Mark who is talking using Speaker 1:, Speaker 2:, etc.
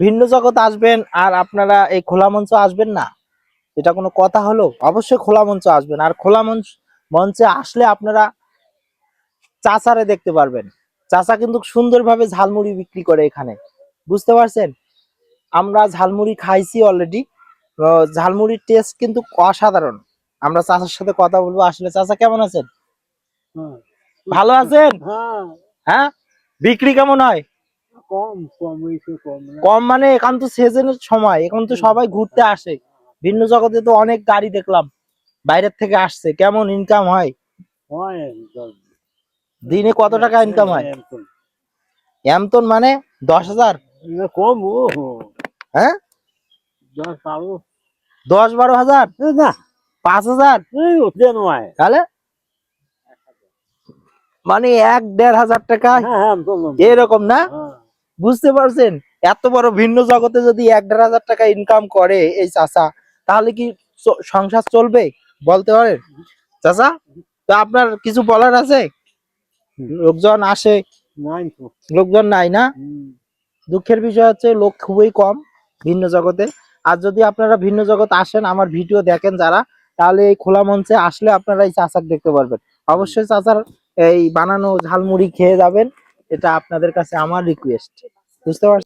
Speaker 1: ভিন্ন জগৎ আসবেন আর আপনারা এই খোলা মঞ্চ আসবেন না। এটা কোনো কথা হলো? অবশ্যই খোলা মঞ্চ আসবেন। আর খোলা মঞ্চ মঞ্চে আসলে আপনারা চাচারে দেখতে পারবেন। চাচা কিন্তু সুন্দরভাবে ঝালমুড়ি বিক্রি করে এখানে। বুঝতে পারছেন? আমরা ঝালমুড়ি খাইছি অলরেডি ঝালমুড়ির টেস্ট কিন্তু অসাধারণ। আমরা চাচার সাথে কথা বলব। আসলে চাচা কেমন আছেন? ভালো আছেন?
Speaker 2: হ্যাঁ।
Speaker 1: হ্যাঁ? বিক্রি কেমন হয়?
Speaker 2: কম কম হয়েছে কম
Speaker 1: কম মানে এখন তো সিজনের সময় এখন তো সবাই ঘুরতে আসে। ভিন্ন জগতে তো অনেক গাড়ি দেখলাম বাইরের থেকে আসছে কেমন ইনকাম হয়?
Speaker 2: হয়
Speaker 1: দিনে কত টাকা ইনকাম হয়? এমতন মানে দশ হাজার?
Speaker 2: কম
Speaker 1: হ্যাঁ?
Speaker 2: দশ বারো।
Speaker 1: হাজার?
Speaker 2: না।
Speaker 1: পাঁচ হাজার? তাহলে? মানে এক দেড় হাজার টাকা
Speaker 2: হ্যাঁ হ্যাঁ
Speaker 1: এরকম না?
Speaker 2: হ্যাঁ।
Speaker 1: বুঝতে পারছেন? এত বড় ভিন্ন জগতে যদি এক দেড় হাজার টাকা ইনকাম করে এই চাচা তাহলে কি সংসার চলবে? বলতে পারেন? চাচা তো আপনার কিছু বলার আছে? লোকজন আসে। লোকজন নাই না? দুঃখের বিষয় হচ্ছে লোক খুবই কম ভিন্ন জগতে। আর যদি আপনারা ভিন্ন জগৎ আসেন আমার ভিডিও দেখেন যারা তাহলে এই খোলা মঞ্চে আসলে আপনারা এই চাচাক দেখতে পারবেন। অবশ্যই চাচার এই বানানো ঝালমুড়ি খেয়ে যাবেন। এটা আপনাদের কাছে আমার রিকোয়েস্ট বুঝতে পারছেন